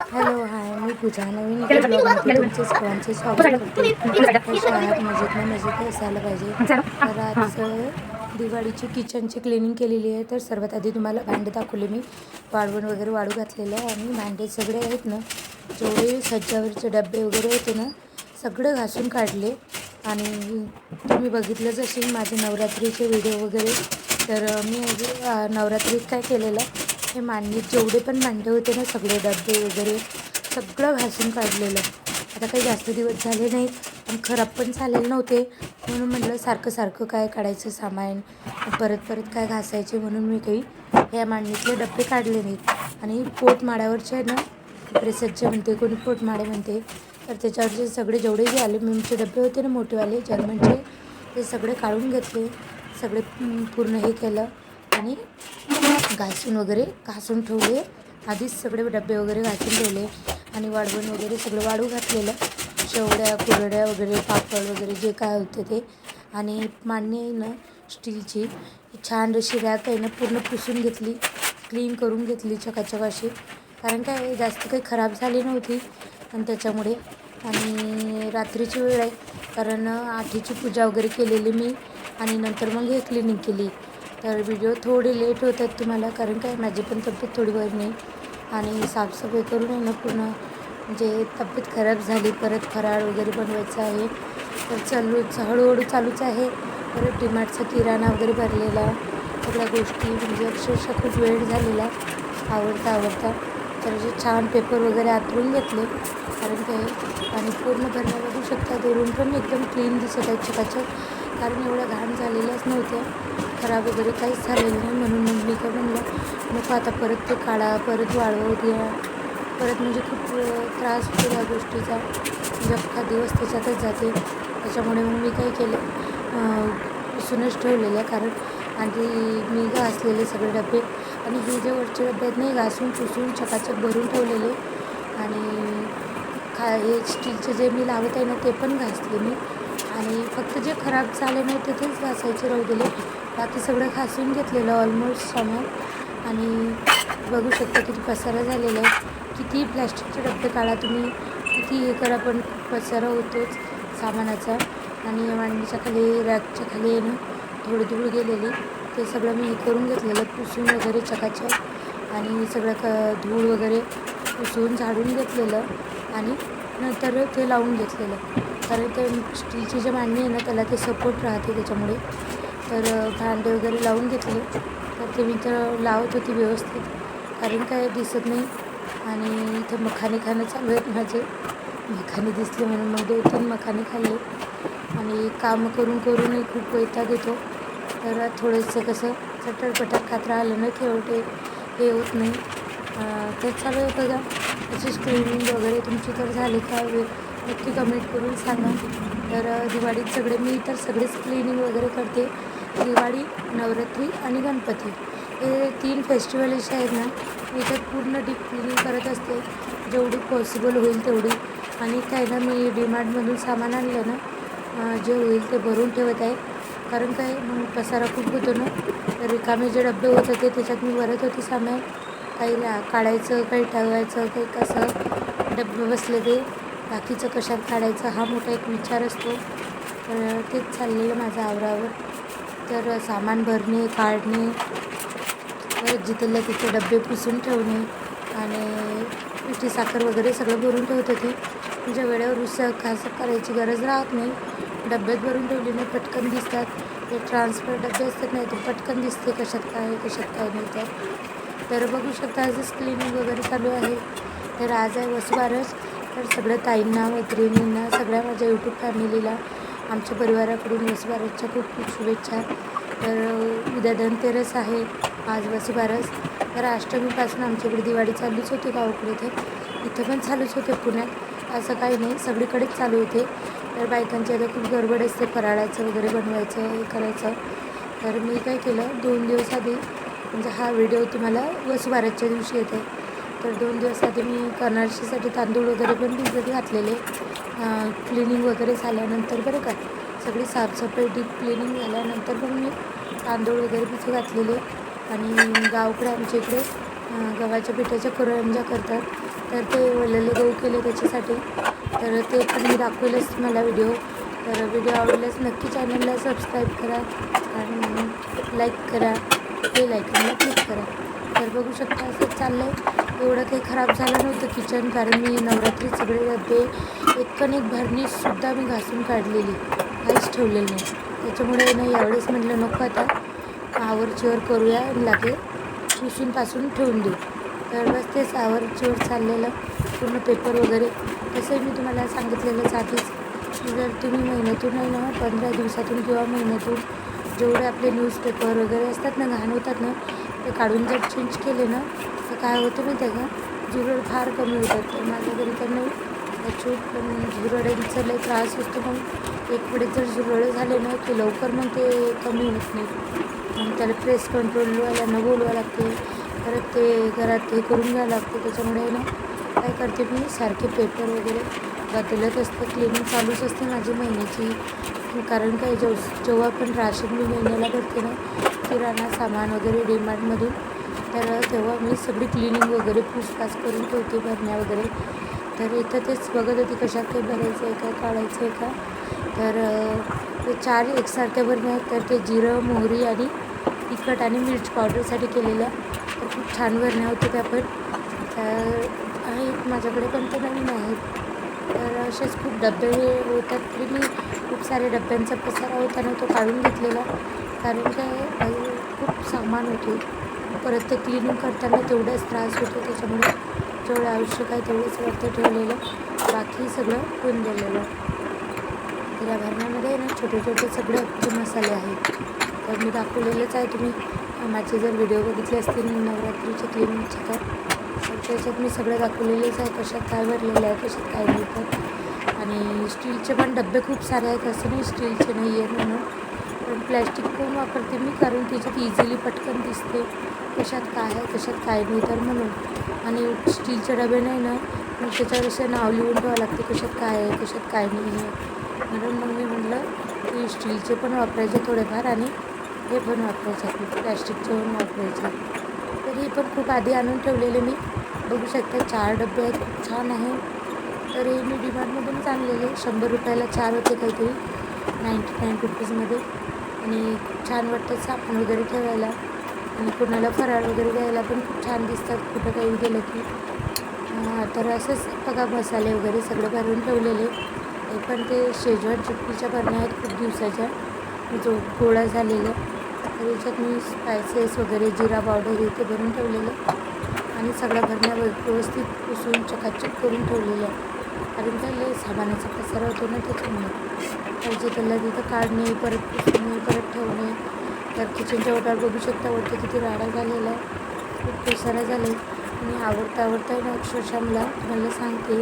Hello hi. मी पूजा. नवीन तुमचे सर्वांचे स्वागत करते कशा आहात मजेत ना मजेत असायला पाहिजे. तर आज दिवाळीची किचनची क्लिनिंग केलेली आहे. तर सर्वात आधी तुम्हाला भांडे दाखवले मी. वाळवण वगैरे वाळू घातलेलं आहे आणि भांडे सगळे आहेत ना जेवढे सज्जावरचे डबे वगैरे होते ना सगळं घासून काढले. आणि तुम्ही बघितलंच असेल माझे नवरात्रीचे व्हिडिओ वगैरे. तर मी नवरात्रीत काय केलेलं हे मांडणीत जेवढे पण मांडले होते ना सगळे डबे वगैरे सगळं घासून काढलेलं. आता काही जास्त दिवस झाले नाहीत आणि खराब पण झालेले नव्हते. म्हणून म्हटलं सारखं सारखं काय काढायचं सामान परत परत काय घासायचे म्हणून मी काही ह्या मांडणीतले डबे काढले नाहीत. आणि पोटमाड्यावरचे आहे ना प्रेसरचे म्हणते कोणी पोटमाडे म्हणते तर त्याच्यावरचे सगळे जेवढे जे ॲल्युमिनियमचे डबे होते ना मोठेवाले जर्मनचे ते सगळे काढून घेतले सगळे पूर्ण हे केलं. आणि घासून वगैरे घासून ठेवले. आधीच सगळे डबे वगैरे घासून ठेवले आणि वाढवण वगैरे सगळं वाळू घातलेलं. शेवड्या कुरड्या वगैरे पापड वगैरे जे काय होते ते. आणि मांडणी आहे ना स्टीलची छान अशी रॅक आहे ना पूर्ण पुसून घेतली क्लीन करून घेतली चकाचक अशी कारण काय जास्त काही खराब झाली नव्हती. आणि त्याच्यामुळे आणि रात्रीची वेळ आहे. कारण आठीची पूजा वगैरे केलेली मी आणि नंतर मग हे क्लिनिंग केली. तर व्हिडिओ थोडे लेट होत आहेत तुम्हाला कारण काय माझी पण तब्येत थोडी वर नाही. आणि साफसफाई करून आहे ना पूर्ण म्हणजे तब्येत खराब झाली परत फराळ वगैरे बनवायचं आहे. तर चालूच हळूहळू चालूच आहे. परत डिमार्टचा किराणा वगैरे भरलेला. सगळ्या गोष्टी म्हणजे अक्षरशः खूप वेळ झालेला आवडता आवडता. तर जे छान पेपर वगैरे आतरून घेतले. कारण काय आणि पूर्ण भरणं बघू शकता. दुरून पण एकदम क्लीन दिसत आहे चकाचक. कारण एवढ्या घाण झालेल्याच नव्हत्या. खराब वगैरे काहीच झालेलं नाही म्हणून मग मी काय म्हणलं नको आता परत ते काढा परत वाळवू द्या. परत म्हणजे खूप त्रास होतो या गोष्टीचा. म्हणजे अख्खा दिवस त्याच्यातच जाते. त्याच्यामुळे मग मी काय केलं सुनच ठेवलेलं कारण आधी मी घासलेले सगळे डबे आणि हे जे वरचे डबे आहेत नाही घासून पुसून चकाचक भरून ठेवलेले आणि खा हे स्टीलचे जे मी लावत आहे ना ते पण घासले मी. आणि फक्त जे खराब झाले नाही तेच घासायचे राहू दिले. बाकी सगळं घासून घेतलेलं ऑलमोस्ट सामान आणि बघू शकता किती पसारा झालेला आहे. किती प्लॅस्टिकचे डबे काढा तुम्ही. किती हे करा पण पसारा होतोच सामानाचा. आणि मांडणीच्या खाली रॅकच्या खाली येणं थोडी धूळ धूळ गेलेली. ते सगळं मी हे करून घेतलेलं पुसून वगैरे चकाचक. आणि सगळं क धूळ वगैरे पुसून झाडून घेतलेलं. आणि नंतर ते लावून घेतलेलं. कारण ते स्टीलची जे मांडणी आहे ना त्याला ते सपोर्ट राहते त्याच्यामुळे. तर भांडे वगैरे लावून घेतले. तर ते मी तर लावत होती व्यवस्थित. कारण काय दिसत नाही. आणि इथे मखाने खाणं चालू आहेत माझे. मखाने दिसले म्हणून मग दोन तीन मखाने खाल्ले. आणि काम करून करूनही खूप वैताग येतो. तर थोडंसं कसं चटरपटर खात राहिलं ना खेळवटे हे होत नाही. तर चालू आहे बघा. त्याची स्क्रीनिंग वगैरे तुमची तर झाली का? नक्की कमेंट करून सांगा. तर दिवाळीत सगळे मी तर सगळेच क्लिनिंग वगैरे करते. दिवाळी नवरात्री आणि गणपती. हे तीन फेस्टिवल असे आहेत ना मी तर पूर्ण डीप क्लिनिंग करत असते. जेवढी पॉसिबल होईल तेवढी. आणि काय ना मी डीमार्टमधून सामान आणलं ना जे होईल ते भरून ठेवत आहे. कारण काय मग पसारा खूप होतो ना तर रिकामे जे डबे होत होते त्याच्यात मी भरत होते सामान. काही काढायचं काही ठेवायचं काही कसं डबे बसले ते. बाकीचं कशात काढायचं हा मोठा एक विचार असतो. तर तेच चाललेलं माझं आवरावर. तर सामान भरणे काढणे परत जिथल्या तिथे डबे पुसून ठेवणे आणि पिठी साखर वगैरे सगळं भरून ठेवत होते. म्हणजे वेळेवर उसळ खास करायची गरज राहत नाही. डब्यात भरून ठेवली नाही पटकन दिसतात. ते ट्रान्सफर डबे असतात नाही तर पटकन दिसते कशात काय कशात काय नाही तर. तर बघू शकता आजच क्लिनिंग वगैरे चालू आहे. तर आज आहे वसुबारस. तर सगळ्या ताईंना मैत्रिणींना सगळ्या माझ्या यूट्यूब फॅमिलीला आमच्या परिवाराकडून वसुबारसच्या खूप खूप शुभेच्छा. तर उद्या धनतेरस आहे आज वसुबारस तर अष्टमीपासून आमच्याकडे दिवाळी चालूच होती गावाकडे इथे इथं पण चालूच होते पुण्यात. असं काही नाही सगळीकडेच चालू होते. तर बायकांची आता खूप गडबड असते फराळाचं वगैरे बनवायचं हे करायचं. तर मी काय केलं दोन दिवस आधी म्हणजे हा व्हिडिओ तुम्हाला वसुबारसच्या दिवशी येते तर दोन दिवस आधी मी कर्नाटकीसाठी तांदूळ वगैरे पण भिजत घातलेले. क्लिनिंग वगैरे झाल्यानंतर बरं का सगळी साफसफाई डीप क्लिनिंग झाल्यानंतर पण मी तांदूळ वगैरे भिजत घातलेले. आणि गावकडे आमच्या इकडे गव्हाच्या पिठाच्या कुरंजा करतात. तर ते वळलेले गहू केले त्याच्यासाठी. तर ते पण मी दाखवेलच तुम्हाला व्हिडिओ. तर व्हिडिओ आवडल्यास नक्की चॅनलला सबस्क्राईब करा आणि लाईक करा. ते लाईकला क्लिक करा. तर बघू शकता असं चाललं आहे एवढं काही खराब झालं नव्हतं किचन कारण मी नवरात्री सगळे डबे एकन एक भरणीसुद्धा मी घासून काढलेली. काहीच ठेवलेलं नाही. त्याच्यामुळे नाही यावेळेस म्हटलं नको आता आवरचीवर करूया लागेल लागे ठेवून देऊ. तर बस तेच आवरचीवर चाललेलं पूर्ण पेपर वगैरे तसंही मी तुम्हाला सांगितलेलंच आधीच जर तुम्ही महिन्यातून नाही ना पंधरा दिवसातून किंवा महिन्यातून जेवढे आपले न्यूजपेपर वगैरे असतात ना घाण होतात ना ते काढून जर चेंज केले ना तर काय होतं माहिती आहे का? झुरळ फार कमी होतात. तर माझ्या घरी तर नाही. ॲक्च्युअली पण लय त्रास असतो मग. एक वेळेस जर झुरळ झाले ना की लवकर मग ते कमी होत नाही. मग त्याला प्रेस कंट्रोलवाल्यांना बोलवावं लागते. परत ते घरात हे करून घ्यावं लागते. त्याच्यामुळे ना काय करते मी सारखे पेपर वगैरे बदलत असतं. क्लिनिंग चालूच असते माझी महिन्याची. कारण काय जेव जेव्हा आपण राशन मी महिन्याला भरते ना किराणा सामान वगैरे डीमार्टमधून तर तेव्हा मी सगळी क्लिनिंग वगैरे पूछताछ करून ठेवते भरण्या वगैरे. तर इथं तेच बघत होती कशात काही भरायचं आहे का काढायचं आहे का? तर ते चार एकसारख्या भरण्या आहेत तर ते जिरं मोहरी आणि तिखट आणि मिरची पावडरसाठी केलेल्या. तर खूप छान भरण्या होत्या त्या पण. तर आहेत माझ्याकडे पण ते नवीन आहेत. तर असेच खूप डबे होतात. तरी मी खूप सारे डब्यांचा पसारा होताना तो काढून घेतलेला. कारण काय खूप सामान होते. परत ते क्लिनिंग करताना तेवढाच त्रास होतो. त्याच्यामुळे जेवढं आवश्यक आहे तेवढंच वरती ठेवलेलं. बाकी सगळं होऊन गेलेलं. तर या भरण्यामध्ये ना छोटे छोटे सगळे अख्खे मसाले आहेत तर मी दाखवलेलंच आहे. तुम्ही माझे जर व्हिडिओ बघितले असतील नवरात्रीचे क्लिनिंगचे तर. तर त्याच्यात मी सगळं दाखवलेलेच आहे कशात काय भरलेलं आहे कशात काय नाही तर. आणि स्टीलचे पण डबे खूप सारे आहेत असं नाही स्टीलचे नाही आहेत म्हणून. पण प्लॅस्टिक पण वापरते मी कारण त्याच्यात इझिली पटकन दिसते कशात काय आहे कशात काय नाही तर म्हणून. आणि स्टीलचे डबे नाही ना मग त्याच्यावर असं नाव लिहून ठेवावं लागते कशात काय आहे कशात काय नाही आहे. म्हणून मग मी म्हटलं की स्टीलचे पण वापरायचे थोडेफार आणि हे पण वापरायचे प्लॅस्टिकचे पण वापरायचे. तर हे पण खूप आधी आणून ठेवलेले मी. बघू शकता चार डबे आहेत खूप छान आहे. तर हे मी डिमार्टमधूनच आणलेले शंभर रुपयाला चार होते काहीतरी नाईंटी नाईन रुपीजमध्ये आणि खूप छान वाटतं साबण वगैरे ठेवायला. आणि कोणाला फराळ वगैरे द्यायला पण खूप छान दिसतात कुठं काही गेलं की. तर असंच बघा मसाले वगैरे सगळं भरून ठेवलेले. पण ते शेजवान चिटकीच्या भरण्या आहेत खूप दिवसाच्या. जो गोळा झालेल्या तर याच्यात मी स्पायसेस वगैरे जिरा पावडर हे ते भरून ठेवलेलं. आणि सगळ्या भरण्या व्यवस्थित पुसून चकाचक करून ठेवलेल्या कारण काय सामानाचा पसारा होतो ना त्याच्यामुळे. पाहिजे त्याला तिथं काढणे परत पुसणे परत ठेवणे तर किचनच्या ओटावर बघू शकता वरती किती राडा झालेला आहे. खूप पसारा झाला आणि आवडता आवडता आहे ना अक्षरशः मला. तुम्हाला सांगते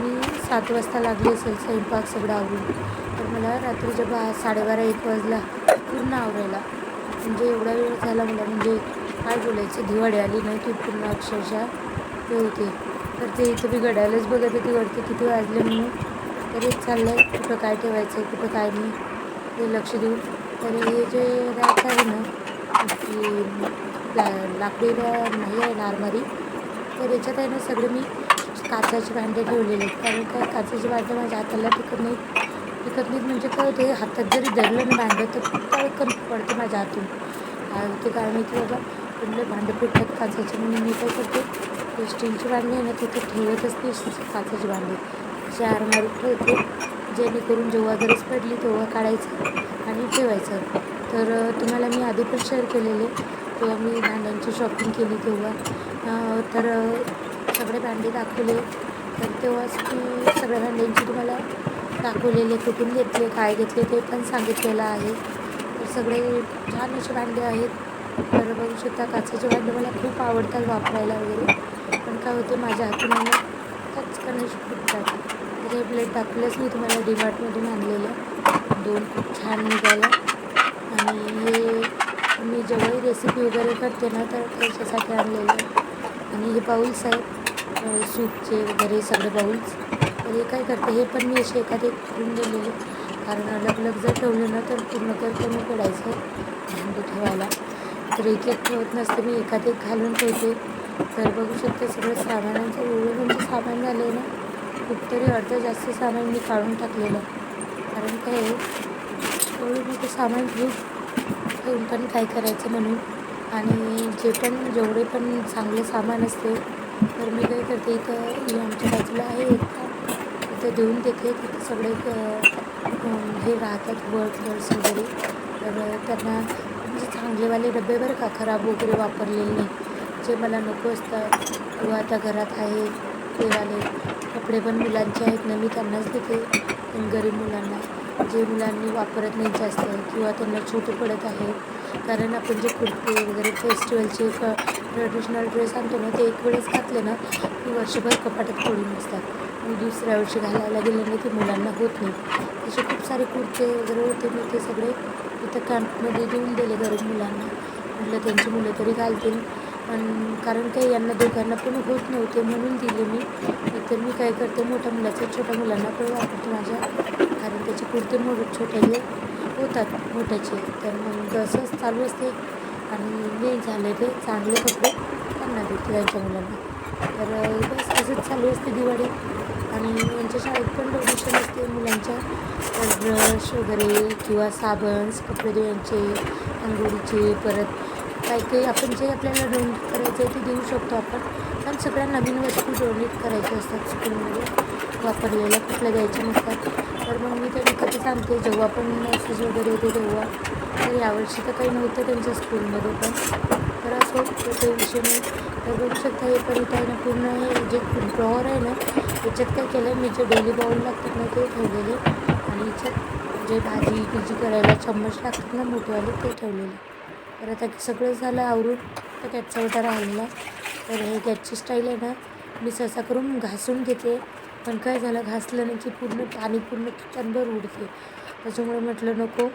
मी सात वाजता लागली असेल स्वयंपाक सगळं आवरून. तर मला रात्रीच्या बा साडेबारा एक वाजला पूर्ण आवरायला. म्हणजे एवढा वेळ झाला मला. म्हणजे काय बोलायचं दिवाळी आली नाही की पूर्ण अक्षरशः ते होते. तर ते इथं मी घड्याळच बघत होती वरती किती वाजले म्हणून. तरी चाललं आहे कुठं काय ठेवायचं कुठं काय नाही ते लक्ष देऊन. तर हे जे रॅक आहे ना की ला लाकडी नाही आहे नारमारी. तर याच्यात आहे ना सगळे मी काचाचे भांडे ठेवलेले आहेत. कारण काय काचाचे भांडे माझ्या हाताला टिकत नाहीत. टिकत नाहीत म्हणजे काय होते हातात जरी धरलं ना भांडं तर खूप कमी पडते माझ्या हातून. ते कारण की बाबा पण भांडं फुटतात काचाचे म्हणून मी काय करते ते स्टीलचे आहे ना तिथे ठेवतच नाही काचेची भांडी. असे आरमारीत ठेवते जेणेकरून जेव्हा गरज पडली तेव्हा काढायचं आणि ठेवायचं. तर तुम्हाला मी आधी पण शेअर केलेले तेव्हा मी भांड्यांची शॉपिंग केली तेव्हा. तर सगळे भांडे दाखवले. तर तेव्हाच मी सगळ्या भांड्यांची तुम्हाला दाखवलेले कुठून घेतले काय घेतले ते पण सांगितलेलं आहे. तर सगळे छान असे भांडे आहेत. तर बघू शकता काचेचे भांडे मला खूप आवडतात वापरायला वगैरे. पण काय होते माझ्या हातून आहे ना फुटतात तर म्हणजे हे प्लेट टाकलंच मी तुम्हाला डिमार्टमधून आणलेलं दोन खूप छान निघालं. आणि हे मी जेव्हाही रेसिपी वगैरे करते ना तर त्याच्यासाठी आणलेलं आणि हे बाउल्स आहेत. सूपचे वगैरे सगळे बाउल्स तर हे काय करते हे पण मी असे एखादे करून दिलेले कारण अलग अलग जर ठेवलं ना तर पूर्ण तर कमी पडायचं भांडी ठेवायला. तर एक एक ठेवत नसते मी एखाद एक घालून ठेवते. तर बघू शकते सगळं सामानांचं एवढं म्हणजे सामान झालं आहे ना. खूप तरी अर्ध जास्त सामान मी काढून टाकलेलं. कारण काय एवढं मोठं सामान घेऊन ठेवून पण काय करायचं म्हणून. आणि जे पण जेवढे पण चांगले सामान असते तर मी काय करते इथं आमच्या बाजूला आहे एक का तिथं देऊन देते तिथं सगळे हे राहतात वर्क वगैरे. तर त्यांना चांगलेवाले डबे बरं का? खराब वगैरे वापरलेले नाही. जे मला नको असतं किंवा आता घरात आहे ते वाले कपडे पण मुलांचे आहेत ना मी त्यांनाच देते. गरीब मुलांना जे मुलांनी वापरत नाही जास्त किंवा त्यांना छोटे पडत आहे. कारण आपण जे कुर्ते वगैरे फेस्टिवलचे ट्रेडिशनल ड्रेस आणतो ना ते एक वेळेस घातले ना की वर्षभर कपाटात पडून असतात मी दुसऱ्या वर्षी घालायला गेले नाही ते मुलांना होत नाही. तसे खूप सारे कुर्ते वगैरे होते मी ते सगळे इथं कॅम्पमध्ये देऊन दिले गरीब मुलांना. म्हटलं त्यांची मुलं तरी घालतील. आणि कारण काही यांना दोघांना पण होत नव्हते म्हणून दिले मी. तर मी काय करते मोठ्या मुलाचं छोट्या मुलांना पण वापरते माझ्या. कारण त्याचे कुर्ते मोठे छोटे होतात मोठ्याचे. तर मग असंच चालू असते. आणि नाही झाले ते चांगले कपडे त्यांना देते त्यांच्या मुलांना. तर बस असंच चालू असते दिवाळी. आणि मुलांच्या शाळेत पण डोनेशन असते मुलांच्या ब्रश वगैरे किंवा साबण कपडे धुवायचे आंघोळीचे परत काही काही आपण जे आपल्याला डोनेट करायचं आहे ते देऊ शकतो आपण. पण सगळ्या नवीन वस्तू डोनेट करायच्या असतात स्कूलमध्ये वापरलेल्या कुठल्या द्यायच्या नसतात. तर मग मी त्यांनी विकतच सांगते जेव्हा पण मेसेज वगैरे येते तेव्हा. तर यावर्षी तर काही नव्हतं त्यांच्या स्कूलमध्ये पण. तर असं तो काही विषय नाही तर बघू शकता हे पण इथं आहे ना पूर्ण हे जे ड्रॉवर आहे ना याच्यात काय केलं मी जे डेली बाउल लागतात ना ते ठेवलेले आणि याच्यात जे भाजी भिजी करायला चम्मच लागतात ना मोठेवाले ते ठेवलेले तर आता सगळं झालं आवरून तर गॅसचा उठा राहिलेला तर हे गॅसची स्टाईल आहे ना मी सहसा करून घासून घेते पण काय झालं घासलं नाही की पूर्ण पाणी पूर्ण किचनभर उडते त्याच्यामुळे म्हटलं नको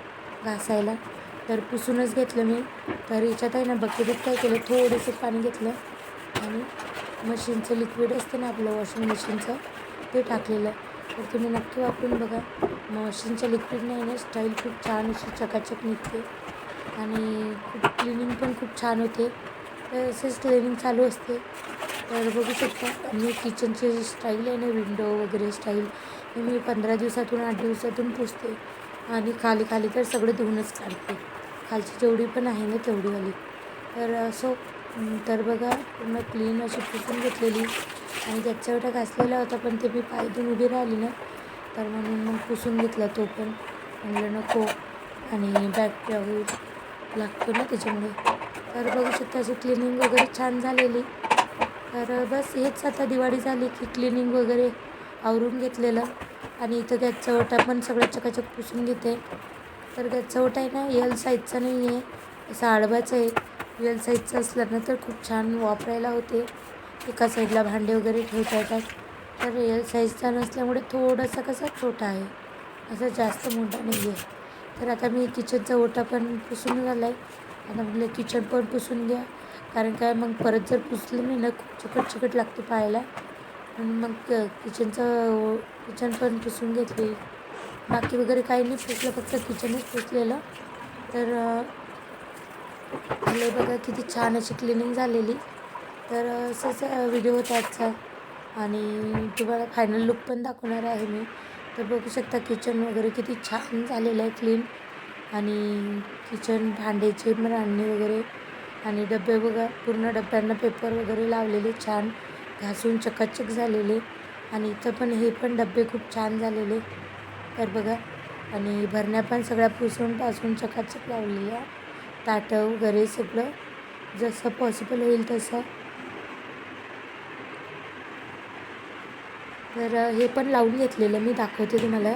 घासायला तर पुसूनच घेतलं मी. तर याच्यात आहे ना बकेटीत काय केलं थोडंसं पाणी घेतलं आणि मशीनचं लिक्विड असतं ना आपलं वॉशिंग मशीनचं ते टाकलेलं. तर तुम्ही नक्की वापरून बघा. मशीनच्या लिक्विड नाही ना स्टाईल खूप छान अशी चकाचक निघते आणि खूप क्लिनिंग पण खूप छान होते. तर असेच क्लिनिंग चालू असते. तर बघू शकता आणि किचनची जी स्टाईल आहे ना विंडो वगैरे स्टाईल हे मी पंधरा दिवसातून आठ दिवसातून पुसते आणि खाली खाली तर सगळं धुवूनच काढते. खालची जेवढी पण आहे ना तेवढीवाली. तर असो तर बघा पूर्ण क्लीन अशी पुसून घेतलेली. आणि त्याच्या वेळा घासलेला होता पण ते मी पाय उभी राहिली ना तर म्हणून मग पुसून घेतला तो पण. म्हणलं नको. आणि बॅक होईल. लागतो ना त्याच्यामुळे. तर बघू शकता अशी क्लिनिंग वगैरे छान झालेली. तर बस हेच आता दिवाळी झाली की क्लिनिंग वगैरे आवरून घेतलेलं. आणि इथं गॅसचा ओटा पण सगळ्या चकाचक पुसून घेते. तर गॅसचा आहे ना यल साईजचा नाही आहे असा आडवाचा आहे. यल साईजचा असला ना तर खूप छान वापरायला होते. एका साईडला भांडे वगैरे ठेवता येतात. तर यल साईजचा नसल्यामुळे थोडासा कसा छोटा आहे. असं जास्त मोठा नाही आहे तर आता मी किचनचा ओटा पण पुसून झाला आहे आता म्हटलं किचन पण पुसून घ्या. कारण काय मग परत जर पुसलं नाही ना खूप चिकट चिकट लागते पाहायला. म्हणून मग किचनचं किचन पण पुसून घेतली. बाकी वगैरे काही नाही पुसलं फक्त किचनच पुसलेलं तर मला बघा किती छान अशी क्लिनिंग झालेली. तर असंच व्हिडिओ होता आजचा. आणि तुम्हाला फायनल लुक पण दाखवणार आहे मी. तर बघू शकता किचन वगैरे किती छान झालेलं आहे क्लीन आणि किचन भांड्याचे रांडणे वगैरे. आणि डबे बघा पूर्ण डब्यांना पेपर वगैरे लावलेले छान. घासून चकाचक झालेले. आणि इथं पण हे पण डबे खूप छान झालेले. तर बघा आणि भरण्या पण सगळ्या पुसून टासून चकाचक लावलेल्या. ताटं वगैरे सगळं जसं पॉसिबल होईल तसं. तर हे पण लावून घेतलेलं मी दाखवते तुम्हाला.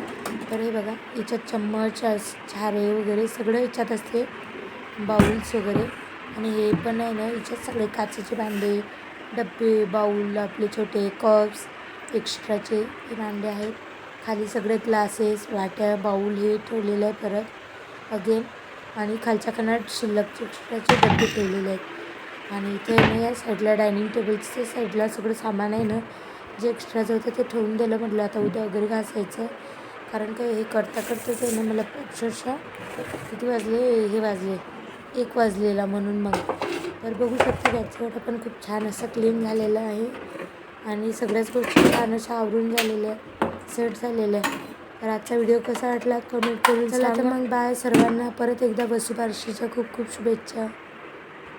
तर हे बघा याच्यात चम्मच झारे वगैरे सगळं याच्यात असते. बाउल्स वगैरे. आणि हे पण आहे ना याच्यात सगळे काचेचे भांडे डब्बे बाऊल आपले छोटे कप्स एक्स्ट्राचे हे भांडे आहेत. खाली सगळे ग्लासेस वाट्या बाऊल हे ठेवलेलं आहे परत. अगेन आणि खालच्या कनात शिल्लक एक्स्ट्राचे डबे ठेवलेले आहेत. आणि इथे ना या साईडला डायनिंग टेबलच्या साईडला सगळं सामान आहे ना जे एक्स्ट्राचं होतं ते ठेवून दिलं म्हटलं आता उद्या वगैरे घासायचं. कारण काय हे करता करताच आहे ना मला अक्षरशः किती वाजले? हे वाजले. एक वाजलेला म्हणून मग. तर बघू शकतो घरचं पण खूप छान असं क्लीन झालेलं आहे. आणि सगळ्याच गोष्टी छान अशा आवरून झालेल्या आहेत. सेट झालेल्या आहे. तर आजचा व्हिडिओ कसा वाटला? कमेंट करून चला तर मग बाय सर्वांना परत एकदा वसुबारशीच्या खूप खूप शुभेच्छा.